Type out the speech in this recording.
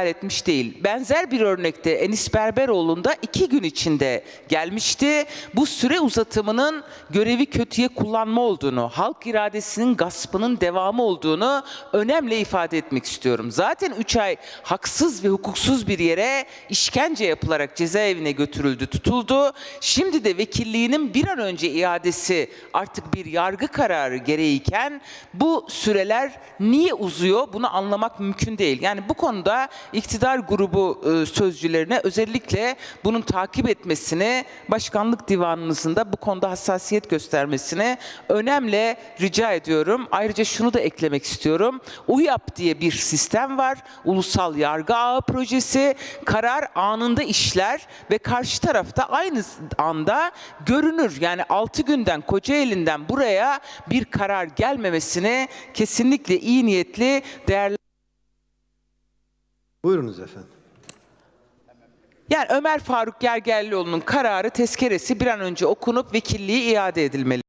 etmiş değil. Benzer bir örnekte Enis Berberoğlu'nda iki gün içinde gelmişti. Bu süre uzatımının görevi kötüye kullanma olduğunu, halk iradesinin gaspının devamı olduğunu önemli ifade etmek istiyorum. Zaten 3 ay haksız ve hukuksuz bir yere işkence yapılarak cezaevine götürüldü, tutuldu. Şimdi de vekilliğinin bir an önce iadesi artık bir yargı kararı gereğiyken bu süreler niye uzuyor bunu anlamak mümkün değil. Yani bu konuda iktidar grubu e, sözcülerine özellikle bunun takip etmesini, başkanlık divanınızın da bu konuda hassasiyet göstermesini önemli rica ediyorum. Ayrıca şunu da eklemek istiyorum. UYAP diye bir sistem var. Ulusal Yargı Ağı Projesi. Karar anında işler ve karşı tarafta aynı anda görünür. Yani 6 günden Kocaeli'nden buraya bir karar gelmemesini kesinlikle iyi niyetli değerli Buyurunuz efendim. Yani Ömer Faruk Gergerlioğlu'nun kararı tezkeresi bir an önce okunup vekilliği iade edilmeli.